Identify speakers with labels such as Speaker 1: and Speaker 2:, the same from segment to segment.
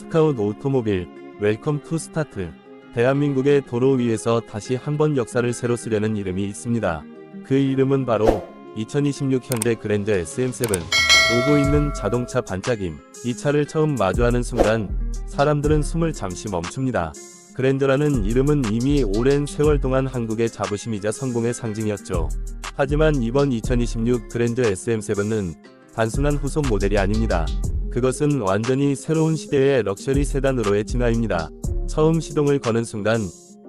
Speaker 1: 스카웃 오토모빌 웰컴 투 스타트 대한민국의 도로 위에서 다시 한번 역사를 새로 쓰려는 이름이 있습니다. 그 이름은 바로 2026 현대 그랜저 SM7 오고 있는 자동차 반짝임 이 차를 처음 마주하는 순간 사람들은 숨을 잠시 멈춥니다. 그랜저라는 이름은 이미 오랜 세월 동안 한국의 자부심이자 성공의 상징이었죠. 하지만 이번 2026 그랜저 SM7은 단순한 후속 모델이 아닙니다. 그것은 완전히 새로운 시대의 럭셔리 세단으로의 진화입니다. 처음 시동을 거는 순간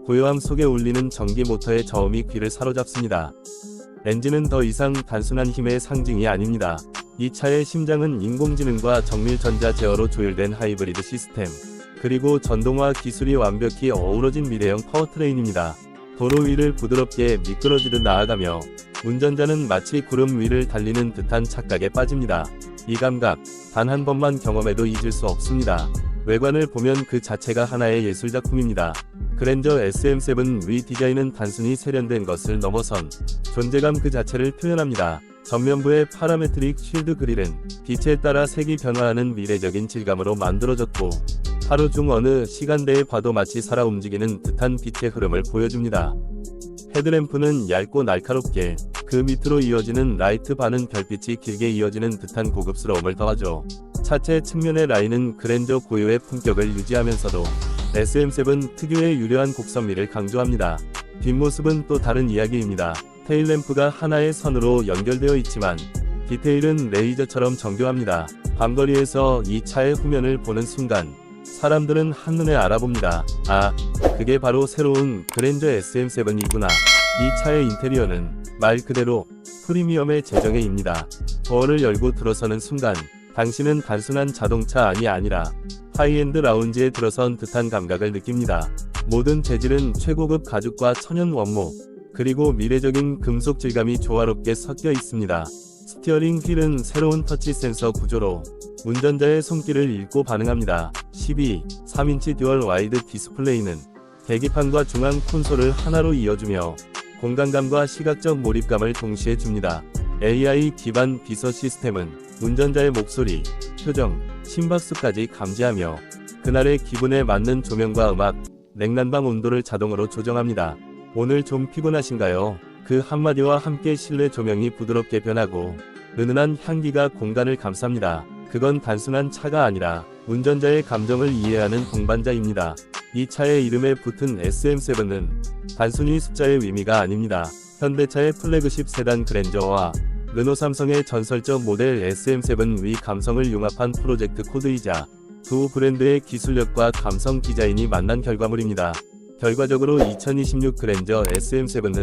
Speaker 1: 고요함 속에 울리는 전기 모터의 저음이 귀를 사로잡습니다. 엔진은 더 이상 단순한 힘의 상징이 아닙니다. 이 차의 심장은 인공지능과 정밀 전자 제어로 조율된 하이브리드 시스템, 그리고 전동화 기술이 완벽히 어우러진 미래형 파워트레인입니다. 도로 위를 부드럽게 미끄러지듯 나아가며 운전자는 마치 구름 위를 달리는 듯한 착각에 빠집니다. 이 감각, 단 한 번만 경험해도 잊을 수 없습니다. 외관을 보면 그 자체가 하나의 예술작품입니다. 그랜저 SM7 위 디자인은 단순히 세련된 것을 넘어선 존재감 그 자체를 표현합니다. 전면부의 파라메트릭 쉴드 그릴은 빛에 따라 색이 변화하는 미래적인 질감으로 만들어졌고 하루 중 어느 시간대에 봐도 마치 살아 움직이는 듯한 빛의 흐름을 보여줍니다. 헤드램프는 얇고 날카롭게 그 밑으로 이어지는 라이트 바는 별빛이 길게 이어지는 듯한 고급스러움을 더하죠. 차체 측면의 라인은 그랜저 고유의 품격을 유지하면서도 SM7 특유의 유려한 곡선미를 강조합니다. 뒷모습은 또 다른 이야기입니다. 테일램프가 하나의 선으로 연결되어 있지만 디테일은 레이저처럼 정교합니다. 밤거리에서 이 차의 후면을 보는 순간 사람들은 한눈에 알아봅니다. 아, 그게 바로 새로운 그랜저 SM7이구나. 이 차의 인테리어는 말 그대로 프리미엄의 재정의입니다. 도어를 열고 들어서는 순간 당신은 단순한 자동차 안이 아니라 하이엔드 라운지에 들어선 듯한 감각을 느낍니다. 모든 재질은 최고급 가죽과 천연 원목, 그리고 미래적인 금속 질감이 조화롭게 섞여 있습니다. 스티어링 휠은 새로운 터치 센서 구조로 운전자의 손길을 읽고 반응합니다. 12, 3인치 듀얼 와이드 디스플레이는 계기판과 중앙 콘솔을 하나로 이어주며 공간감과 시각적 몰입감을 동시에 줍니다. AI 기반 비서 시스템은 운전자의 목소리, 표정, 심박수까지 감지하며 그날의 기분에 맞는 조명과 음악, 냉난방 온도를 자동으로 조정합니다. 오늘 좀 피곤하신가요? 그 한마디와 함께 실내 조명이 부드럽게 변하고 은은한 향기가 공간을 감쌉니다. 그건 단순한 차가 아니라 운전자의 감정을 이해하는 동반자입니다. 이 차의 이름에 붙은 SM7은 단순히 숫자의 의미가 아닙니다. 현대차의 플래그십 세단 그랜저와 르노 삼성의 전설적 모델 SM7 위 감성을 융합한 프로젝트 코드이자 두 브랜드의 기술력과 감성 디자인이 만난 결과물입니다. 결과적으로 2026 그랜저 SM7은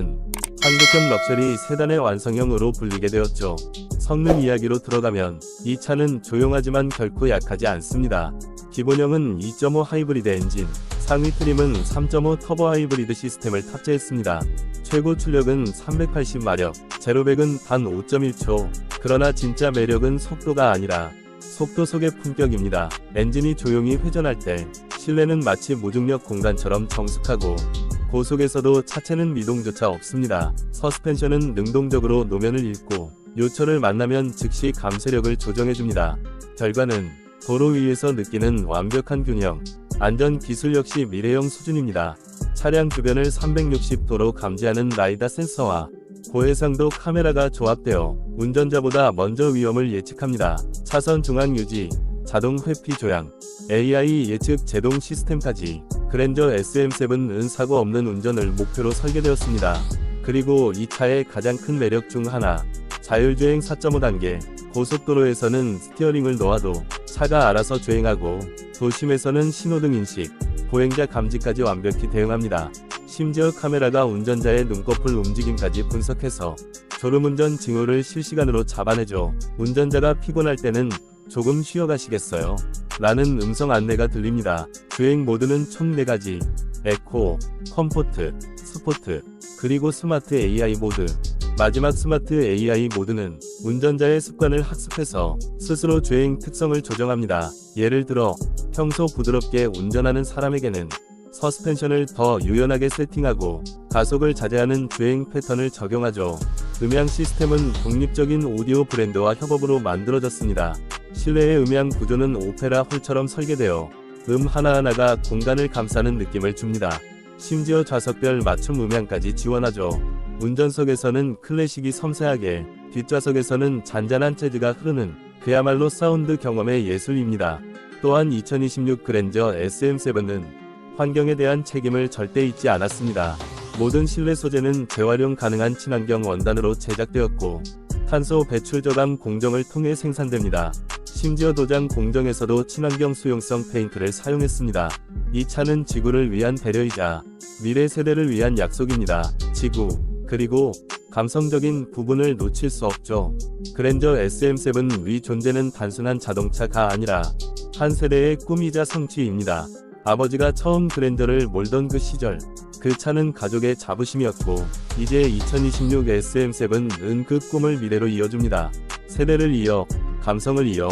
Speaker 1: 한국형 럭셔리 세단의 완성형으로 불리게 되었죠. 성능 이야기로 들어가면 이 차는 조용하지만 결코 약하지 않습니다. 기본형은 2.5 하이브리드 엔진, 상위 트림은 3.5 터보 하이브리드 시스템을 탑재했습니다. 최고 출력은 380마력, 제로백은 단 5.1초. 그러나 진짜 매력은 속도가 아니라 속도 속의 품격입니다. 엔진이 조용히 회전할 때 실내는 마치 무중력 공간처럼 정숙하고 고속에서도 차체는 미동조차 없습니다. 서스펜션은 능동적으로 노면을 읽고 요철을 만나면 즉시 감쇄력을 조정해줍니다. 결과는 도로 위에서 느끼는 완벽한 균형, 안전 기술 역시 미래형 수준입니다. 차량 주변을 360도로 감지하는 라이다 센서와 고해상도 카메라가 조합되어 운전자보다 먼저 위험을 예측합니다. 차선 중앙 유지, 자동 회피 조향, AI 예측 제동 시스템까지 그랜저 SM7은 사고 없는 운전을 목표로 설계되었습니다. 그리고 이 차의 가장 큰 매력 중 하나, 자율주행 4.5 단계, 고속도로에서는 스티어링을 놓아도 차가 알아서 주행하고 도심에서는 신호등 인식, 보행자 감지까지 완벽히 대응합니다. 심지어 카메라가 운전자의 눈꺼풀 움직임까지 분석해서 졸음운전 징후를 실시간으로 잡아내죠. 운전자가 피곤할 때는 조금 쉬어가시겠어요? 라는 음성 안내가 들립니다. 주행 모드는 총 4가지. 에코, 컴포트, 스포트, 그리고 스마트 AI 모드. 마지막 스마트 AI 모드는 운전자의 습관을 학습해서 스스로 주행 특성을 조정합니다. 예를 들어 평소 부드럽게 운전하는 사람에게는 서스펜션을 더 유연하게 세팅하고 가속을 자제하는 주행 패턴을 적용하죠. 음향 시스템은 독립적인 오디오 브랜드와 협업으로 만들어졌습니다. 실내의 음향 구조는 오페라 홀처럼 설계되어 음 하나하나가 공간을 감싸는 느낌을 줍니다. 심지어 좌석별 맞춤 음향까지 지원하죠. 운전석에서는 클래식이 섬세하게, 뒷좌석에서는 잔잔한 재즈가 흐르는 그야말로 사운드 경험의 예술입니다. 또한 2026 그랜저 SM7은 환경에 대한 책임을 절대 잊지 않았습니다. 모든 실내 소재는 재활용 가능한 친환경 원단으로 제작되었고 탄소 배출 저감 공정을 통해 생산됩니다. 심지어 도장 공정에서도 친환경 수용성 페인트를 사용했습니다. 이 차는 지구를 위한 배려이자 미래 세대를 위한 약속입니다. 지구, 그리고 감성적인 부분을 놓칠 수 없죠. 그랜저 SM7 위 존재는 단순한 자동차가 아니라 한 세대의 꿈이자 성취입니다. 아버지가 처음 그랜저를 몰던 그 시절, 그 차는 가족의 자부심이었고, 이제 2026 SM7은 그 꿈을 미래로 이어줍니다. 세대를 이어, 감성을 이어,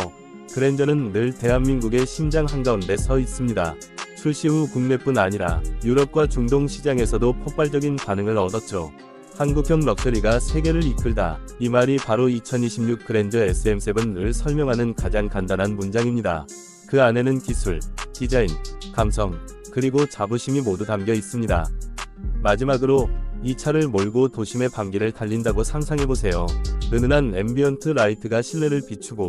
Speaker 1: 그랜저는 늘 대한민국의 심장 한가운데 서 있습니다. 출시 후 국내뿐 아니라 유럽과 중동 시장에서도 폭발적인 반응을 얻었죠. 한국형 럭셔리가 세계를 이끌다. 이 말이 바로 2026 그랜저 SM7을 설명하는 가장 간단한 문장입니다. 그 안에는 기술, 디자인, 감성, 그리고 자부심이 모두 담겨 있습니다. 마지막으로 이 차를 몰고 도심의 밤길을 달린다고 상상해보세요. 은은한 앰비언트 라이트가 실내를 비추고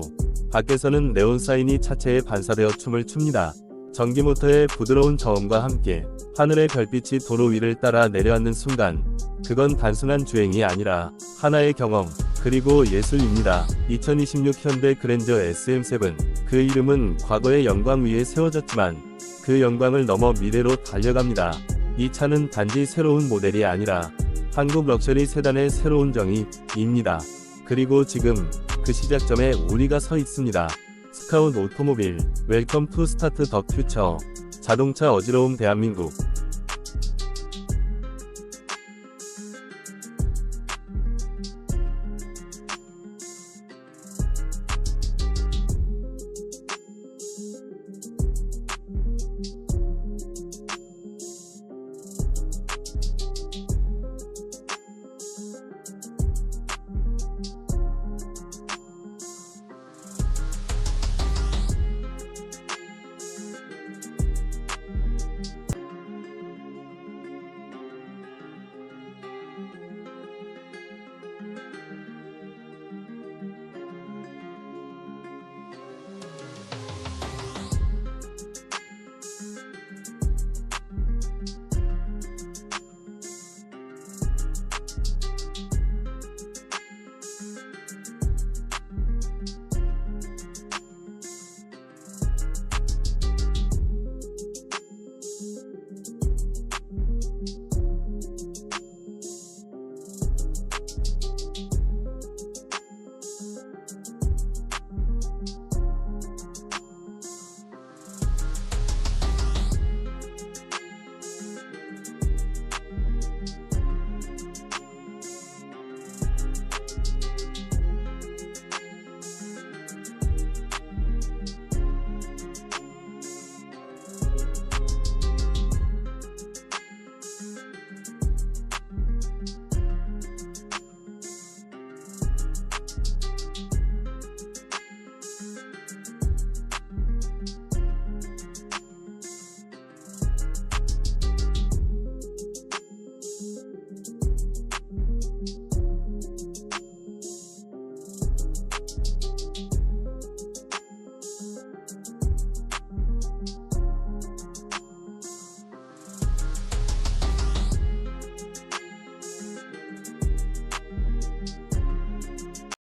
Speaker 1: 밖에서는 네온 사인이 차체에 반사되어 춤을 춥니다. 전기 모터의 부드러운 저음과 함께 하늘의 별빛이 도로 위를 따라 내려앉는 순간 그건 단순한 주행이 아니라 하나의 경험 그리고 예술입니다. 2026 현대 그랜저 SM7 그 이름은 과거의 영광 위에 세워졌지만 그 영광을 넘어 미래로 달려갑니다. 이 차는 단지 새로운 모델이 아니라 한국 럭셔리 세단의 새로운 정의입니다. 그리고 지금 그 시작점에 우리가 서 있습니다. 스카웃 오토모빌 웰컴 투 스타트 더 퓨처 자동차 어지러움 대한민국